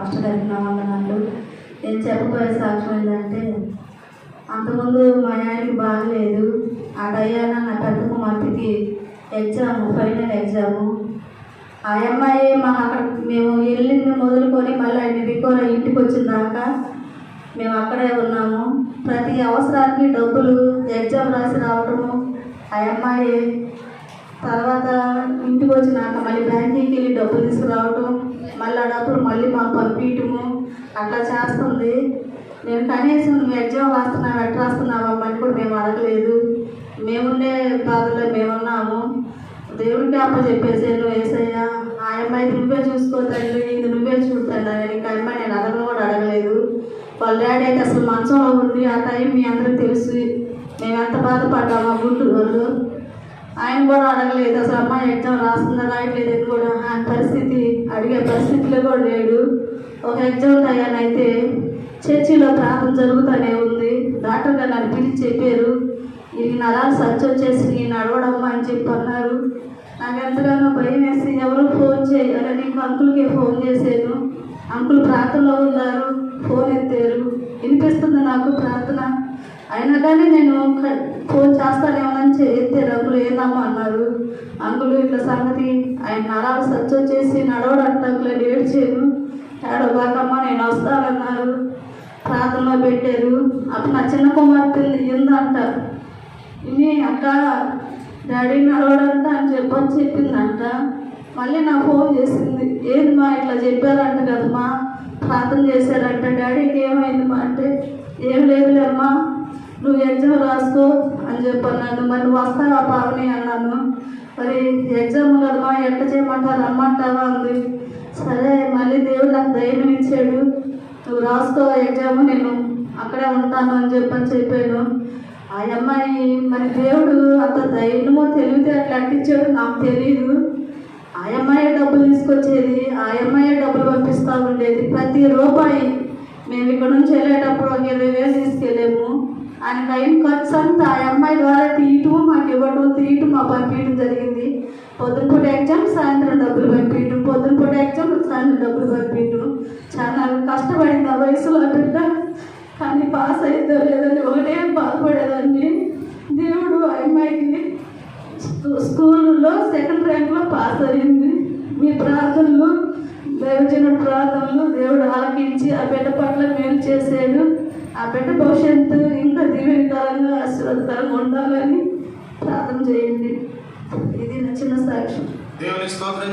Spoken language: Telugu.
కష్టపడిన వందనాలు నేను చెప్పబోయే సాక్ష్యం ఏంటంటే అంతకుముందు మా ఆయనకి బాగలేదు. ఆ టయ్యాన నా పెద్ద కుమార్తెకి ఎగ్జామ్ ఫైనల్ ఎగ్జాము ఆ అమ్మాయి మా అక్కడ మేము వెళ్ళింది మొదలుకొని మళ్ళీ ఆయన రికవర్ ఇంటికి వచ్చిన దాకా మేము అక్కడే ఉన్నాము. ప్రతి అవసరానికి డబ్బులు ఎగ్జామ్ రాసి రావడము ఆ అమ్మాయి తర్వాత ఇంటికి వచ్చినాక మళ్ళీ బ్యాంకింగ్కి వెళ్ళి డబ్బులు తీసుకురావటం మళ్ళీ మళ్ళీ మా పంపించటము అట్లా చేస్తుంది. నేను కనీసం నువ్వు ఎగ్జామ్ రాస్తున్నావు ఎట్లా రాస్తున్నావా అని కూడా మేము అడగలేదు. మేముండే బాధలో మేమున్నాము. దేవుడికి అప్ప చెప్పేసాను వేసయ్య ఆ అమ్మాయి నువ్వే చూసుకో తండ్రి ఇది నువ్వే చూడతాను నేను ఇంకా అమ్మాయి నేను అడగను కూడా అడగలేదు. వాళ్ళ డాడీ అయితే అసలు మంచంలో ఉండి ఆ టైం మీ అందరికి తెలుసు మేము ఎంత బాధపడ్డామా గుంటూరు ఆయన కూడా అడగలేదు అసలు అమ్మాయి ఎగ్జామ్ రాస్తుందా రాయట్లేదు కూడా. ఆయన పరిస్థితి అడిగే పరిస్థితిలో కూడా లేడు. ఒక ఎగ్జామ్ అయ్యానైతే చర్చిలో ప్రార్థన జరుగుతూనే ఉంది. డాక్టర్ గారు నన్ను పిలిచి చెప్పారు ఈ నరాలు సర్చ్ వచ్చేసి నేను అడవడమ్మా అని చెప్పి అన్నారు. నాకు ఎంతగానో భయం వేసి ఎవరు ఫోన్ చేయాలని నీకు అంకుల్కి ఫోన్ చేశాను. అంకుల్ ప్రార్థనలో ఉన్నారు ఫోన్ ఎత్తారు. వినిపిస్తుంది నాకు ప్రార్థన. అయినా కానీ నేను ఫోన్ చేస్తానేమోనని చే- ఎత్తారు ఏందమ్మా అన్నారు. అంకులు ఇట్లా సంగతి ఆయన నరాలు సచ్చొచ్చేసి వచ్చేసి నడవడంట అంకుల్ అని ఏడ్చాను నేను వస్తానన్నారు. ప్రార్థనలో పెట్టారు. అప్పుడు నా చిన్న కుమార్తె ఇందంట ఇవి అక్క డాడీ నడవడంట అని చెప్పని చెప్పిందంట. మళ్ళీ నా ఫోన్ చేసింది. ఏంది మా ఇట్లా చెప్పారంట కదమ్మా. ప్రార్థన చేశారంట. డాడీకి ఏమైంది మా అంటే ఏం లేదులేమ్మా నువ్వు ఎగ్జామ్ రాసుకో అని చెప్పన్నాను మరి నువ్వు వస్తావా పావని అన్నాను. మరి ఎగ్జామ్ కదమ్మా ఎట్ట చేయమంటారు? రమ్మంటావా అంది. సరే మళ్ళీ దేవుడు నాకు ధైర్యం ఇచ్చాడు. నువ్వు రాసుకో ఎగ్జామ్ నేను అక్కడే ఉంటాను అని చెప్పని చెప్పాను. ఆ అమ్మాయి మరి దేవుడు అంత ధైర్యమో తెలివితే అట్లా అట్టించాడు నాకు తెలియదు ఆ అమ్మాయి డబ్బులు తీసుకొచ్చేది. ఆ అమ్మాయి డబ్బులు పంపిస్తూ ఉండేది. ప్రతి రూపాయి మేము ఇక్కడ నుంచి వెళ్ళేటప్పుడు ఇరవై వేలు ఆయన టైం ఖర్చు అంతా ఆ అమ్మాయి ద్వారా తీయటం మాకు ఇవ్వటం తీయటం మాకు పంపించడం జరిగింది. పొద్దున పూట ఎగ్జామ్ సాయంత్రం డబ్బులు పంపించడం పొద్దున పూట ఎగ్జామ్ సాయంత్రం డబ్బులు పంపించడం చాలా కష్టపడింది ఆ వయసులో బిడ్డ. కానీ పాస్ అయిందో లేదని ఒకటే బాధపడేదాన్ని. దేవుడు ఆ అమ్మాయికి స్కూల్లో సెకండ్ ర్యాంక్లో పాస్ అయింది మీ ప్రార్థనలు దైవజన ప్రార్థనలు దేవుడు ఆలకించి ఆ బిడ్డ పట్ల మేలు చేసే ఆ బిడ్డ భవిష్యత్తు ఇంకా దీవెనకరంగా ఆశీర్వాదకరంగా ఉండాలని ప్రార్థన చేయండి. ఇది నా చిన్న సాక్ష్యం. దేవుని స్తోత్రం